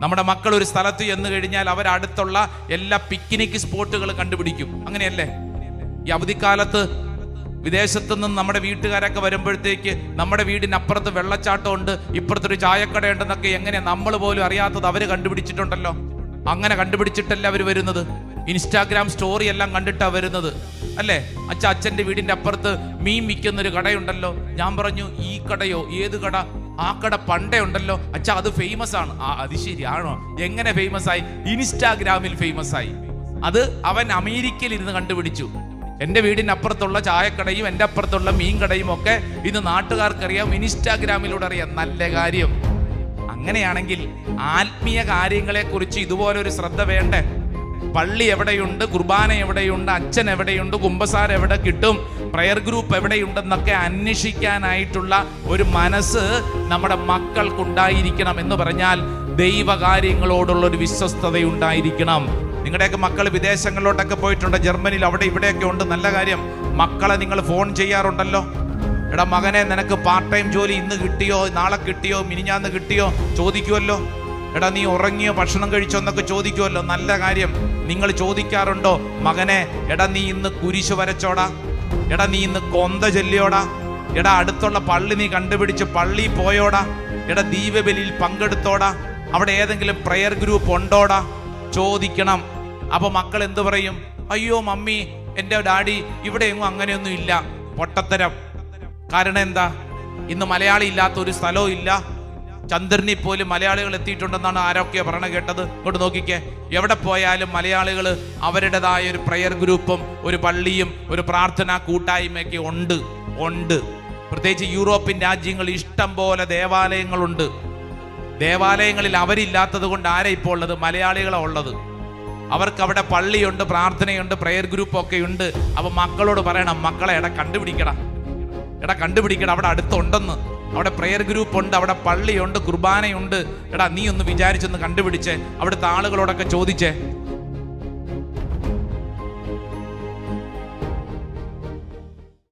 നമ്മുടെ മക്കൾ ഒരു സ്ഥലത്ത് ചെന്ന് കഴിഞ്ഞാൽ അവർ അടുത്തുള്ള എല്ലാ പിക്നിക് സ്പോട്ടുകൾ കണ്ടുപിടിക്കും. അങ്ങനെയല്ലേ? ഈ അവധിക്കാലത്ത് വിദേശത്തു നിന്ന് നമ്മുടെ വീട്ടുകാരൊക്കെ വരുമ്പോഴത്തേക്ക് നമ്മുടെ വീടിനപ്പുറത്ത് വെള്ളച്ചാട്ടമുണ്ട് ഇപ്പുറത്തൊരു ചായക്കട ഉണ്ടെന്നൊക്കെ എങ്ങനെ നമ്മൾ പോലും അറിയാത്തത് അവർ കണ്ടുപിടിച്ചിട്ടുണ്ടല്ലോ? അങ്ങനെ കണ്ടുപിടിച്ചിട്ടല്ല അവർ വരുന്നത്? ഇൻസ്റ്റാഗ്രാം സ്റ്റോറി എല്ലാം കണ്ടിട്ടാണ് വരുന്നത്. അല്ലേ? അച്ഛ അച്ഛന്റെ വീടിന്റെ അപ്പുറത്ത് മീൻ വിൽക്കുന്നൊരു കടയുണ്ടല്ലോ. ഞാൻ പറഞ്ഞു ഈ കടയോ? ഏത് കട? ആ കട പണ്ടേ ഉണ്ടല്ലോ. അച്ഛാ അത് ഫേമസ് ആണ്. ആ അത് ശരിയാണോ എങ്ങനെ ഫേമസ് ആയി? ഇൻസ്റ്റാഗ്രാമിൽ ഫേമസ് ആയി. അത് അവൻ അമേരിക്കയിൽ ഇരുന്ന് കണ്ടുപിടിച്ചു. എന്റെ വീടിനപ്പുറത്തുള്ള ചായക്കടയും എന്റെ അപ്പുറത്തുള്ള മീൻ കടയും ഒക്കെ ഇന്ന് നാട്ടുകാർക്കറിയാം ഇൻസ്റ്റാഗ്രാമിലൂടെ അറിയാം. നല്ല കാര്യം. അങ്ങനെയാണെങ്കിൽ ആത്മീയ കാര്യങ്ങളെ കുറിച്ച് ഇതുപോലെ ഒരു ശ്രദ്ധ വേണ്ടേ? പള്ളി എവിടെയുണ്ട് കുർബാന എവിടെയുണ്ട് അച്ഛൻ എവിടെയുണ്ട് കുമ്പസാർ എവിടെ കിട്ടും പ്രയർ ഗ്രൂപ്പ് എവിടെയുണ്ടെന്നൊക്കെ അന്വേഷിക്കാനായിട്ടുള്ള ഒരു മനസ്സ് നമ്മുടെ മക്കൾക്കുണ്ടായിരിക്കണം എന്ന് പറഞ്ഞാൽ ദൈവകാര്യങ്ങളോടുള്ള ഒരു വിശ്വസ്തത ഉണ്ടായിരിക്കണം നിങ്ങളുടെയൊക്കെ മക്കൾ വിദേശങ്ങളിലോട്ടൊക്കെ പോയിട്ടുണ്ട് ജർമ്മനിയിൽ അവിടെ ഇവിടെയൊക്കെ ഉണ്ട് നല്ല കാര്യം. മക്കളെ നിങ്ങൾ ഫോൺ ചെയ്യാറുണ്ടല്ലോ. എടാ മകനെ നിനക്ക് പാർട്ട് ടൈം ജോലി ഇന്ന് കിട്ടിയോ നാളെ കിട്ടിയോ മിനിഞ്ഞാന്ന് കിട്ടിയോ ചോദിക്കുമല്ലോ എടാ നീ ഉറങ്ങിയോ ഭക്ഷണം കഴിച്ചോ എന്നൊക്കെ ചോദിക്കുമല്ലോ നല്ല കാര്യം. നിങ്ങൾ ചോദിക്കാറുണ്ടോ? മകനെ എടാ നീ ഇന്ന് കുരിശ് വരച്ചോടാ. എടാ നീ ഇന്ന് കൊന്ത ചെല്ലിയോടാ. എടാ അടുത്തുള്ള പള്ളി നീ കണ്ടുപിടിച്ച് പള്ളി പോയോടാ. എടാ ദീപബലിയിൽ പങ്കെടുത്തോടാ. അവിടെ ഏതെങ്കിലും പ്രയർ ഗ്രൂപ്പ് ഉണ്ടോടാ? ചോദിക്കണം. അപ്പൊ മക്കൾ എന്തു പറയും? അയ്യോ മമ്മി എന്റെ ഡാഡി ഇവിടെ എങ്ങും അങ്ങനെയൊന്നും ഇല്ല. പൊട്ടത്തരം. കാരണം എന്താ? ഇന്ന് മലയാളി ഇല്ലാത്ത ഒരു സ്ഥലവും ഇല്ല. ചന്ദ്രനിൽ പോലും മലയാളികൾ എത്തിയിട്ടുണ്ടെന്നാണ് ആരൊക്കെയോ പറയണ കേട്ടത്. ഇങ്ങോട്ട് നോക്കിക്കേ. എവിടെ പോയാലും മലയാളികൾ അവരുടേതായ ഒരു പ്രയർ ഗ്രൂപ്പും ഒരു പള്ളിയും ഒരു പ്രാർത്ഥനാ കൂട്ടായ്മയൊക്കെ ഉണ്ട്. ഉണ്ട്. പ്രത്യേകിച്ച് യൂറോപ്യൻ രാജ്യങ്ങളിൽ ഇഷ്ടം പോലെ ദേവാലയങ്ങളുണ്ട്. ദേവാലയങ്ങളിൽ അവരില്ലാത്തത് കൊണ്ട് ആരാ ഇപ്പോൾ ഉള്ളത്? മലയാളികളാണ് ഉള്ളത്. അവർക്ക് അവിടെ പള്ളിയുണ്ട് പ്രാർത്ഥനയുണ്ട് പ്രയർ ഗ്രൂപ്പ് ഒക്കെ ഉണ്ട്. അപ്പൊ മക്കളോട് പറയണം മക്കളെ എടാ കണ്ടുപിടിക്കടാ. എടാ കണ്ടുപിടിക്കടാ അവിടെ അടുത്തുണ്ടെന്ന്. അവിടെ പ്രെയർ ഗ്രൂപ്പ് ഉണ്ട് അവിടെ പള്ളിയുണ്ട് കുർബാനയുണ്ട്. എടാ നീ ഒന്ന് വിചാരിച്ചൊന്ന് കണ്ടുപിടിച്ച്. അവിടുത്തെ ആളുകളോടൊക്കെ ചോദിച്ചേ.